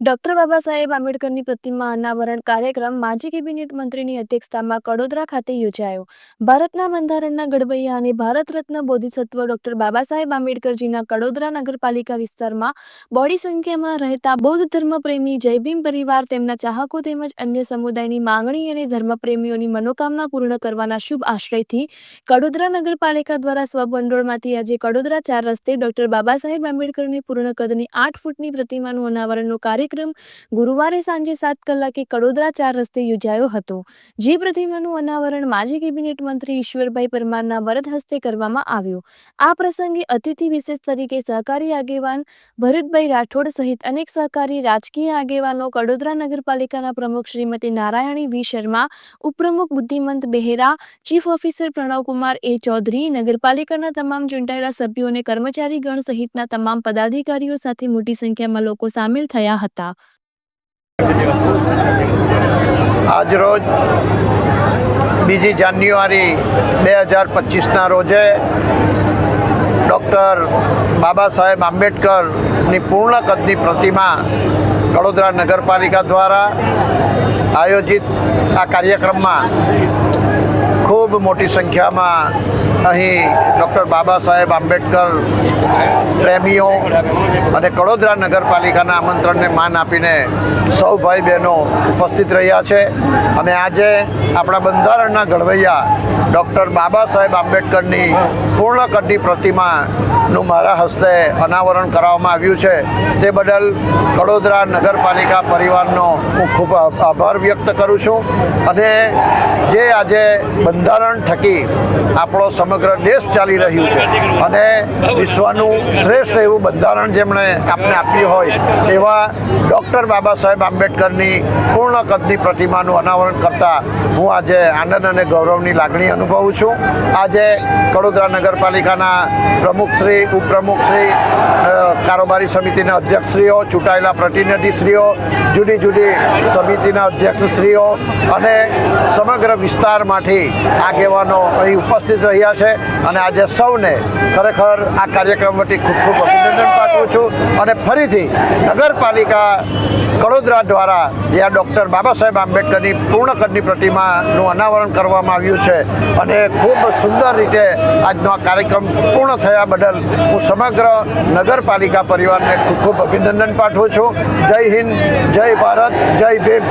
Doctor Baba Saheb આંબેડકરની પ્રતિમા અનાવરણ કાર્યક્રમ માજી કેબિનેટ મંત્રીની અધ્યક્ષતામાં કડોદરા ખાતે યોજાયો. ભારતના બંધારણના ઘડવૈયા અને ભારત રત્ન બોધિસત્વ ડોક્ટર બાબા સાહેબ આંબેડકરજીના કડોદરા નગરપાલિકા વિસ્તારમાં બોડી સંખ્યામાં રહેતા બૌદ્ધ ધર્મપ્રેમી પ્રેમી જયભીમ પરિવાર, તેમના ચાહકો તેમજ અન્ય સમુદાયની માંગણી અને ધર્મપ્રેમીઓની મનોકામના પૂર્ણ કરવાના શુભ આશ્રયથી કડોદરા નગરપાલિકા દ્વારા સ્વભંડોળમાંથી આજે કડોદરા ચાર રસ્તે ડોક્ટર બાબા સાહેબ આંબેડકરની પૂર્ણ કદની આઠ ફૂટની પ્રતિમાનું અનાવરણનો કાર્યક્રમ ગુરુવારે સાંજે સાત કલાકે કડોદરા ચાર રસ્તે યોજાયો હતો, જે પ્રતિમાનું અનાવરણ માજી કેબિનેટ મંત્રી ઈશ્વરભાઈ પરમારના વરદ હસ્તે કરવામાં આવ્યું. આ પ્રસંગે અતિથિ વિશેષ તરીકે સહકારી આગેવાન ભરતભાઈ રાઠોડ સહિત અનેક સહકારી રાજકીય આગેવાનો કડોદરા નગરપાલિકાના પ્રમુખ શ્રીમતી નારાયણી વી શર્મા, ઉપપ્રમુખ Buddhimant Behera, chief officer Pranavkumar A Chaudhari, નગરપાલિકાના તમામ ચૂંટાયેલા સભ્યો અને કર્મચારીગણ સહિતના તમામ પદાધિકારીઓ સાથે મોટી સંખ્યામાં લોકો સામેલ થયા હતા. આજરોજ બીજી જાન્યુઆરી બે હજાર પચીસના રોજે ડૉક્ટર બાબા સાહેબ આંબેડકરની પૂર્ણ કદની પ્રતિમા વડોદરા નગરપાલિકા દ્વારા આયોજિત આ કાર્યક્રમમાં ખૂબ મોટી સંખ્યામાં અહીં ડૉક્ટર બાબા સાહેબ આંબેડકર પ્રેમીઓ અને કડોદરા નગરપાલિકાના આમંત્રણને માન આપીને સૌ ભાઈ બહેનો ઉપસ્થિત રહ્યા છે. અને આજે આપણા બંધારણના ઘડવૈયા ડૉક્ટર બાબા સાહેબ આંબેડકરની પૂર્ણકદની પ્રતિમાનું મારા હસ્તે અનાવરણ કરવામાં આવ્યું છે. તે બદલ કડોદરા નગરપાલિકા પરિવારનો હું ખૂબ આભાર વ્યક્ત કરું છું. અને જે આજે બંધારણ થકી આપણો સમગ્ર દેશ ચાલી રહ્યું છે. અને વિશ્વનું શ્રેષ્ઠ એવું બંધારણ જેમણે આપને આપ્યું હોય, એવા ડૉક્ટર બાબા સાહેબ આંબેડકરની પૂર્ણ કદની પ્રતિમાનું અનાવરણ કરતા હું આજે આનંદ અને ગૌરવની લાગણી અનુભવું છું. આજે કડોદરા નગરપાલિકાના પ્રમુખશ્રી ઉપપ્રમુખશ્રી કારોબારી સમિતિના અધ્યક્ષશ્રીઓ, ચૂંટાયેલા પ્રતિનિધિશ્રીઓ, જુદી જુદી સમિતિના અધ્યક્ષશ્રીઓ અને સમગ્ર વિસ્તારમાંથી આગેવાનો અહીં ઉપસ્થિત રહ્યા છે અને આજે સૌને ખરેખર આ કાર્યક્રમ વતી ખૂબ ખૂબ અભિનંદન પાઠવું છું અને ફરીથી નગરપાલિકા કડોદરા દ્વારા જે આ ડૉક્ટર બાબા સાહેબ આંબેડકરની પૂર્ણ કદની પ્રતિમાનું અનાવરણ કરવામાં આવ્યું છે અને ખૂબ સુંદર રીતે આજનો આ કાર્યક્રમ પૂર્ણ થયા બદલ હું સમગ્ર નગરપાલિકા પરિવારને ખૂબ ખૂબ અભિનંદન પાઠવું છું. જય હિન્દ, જય ભારત, જય ભીમ.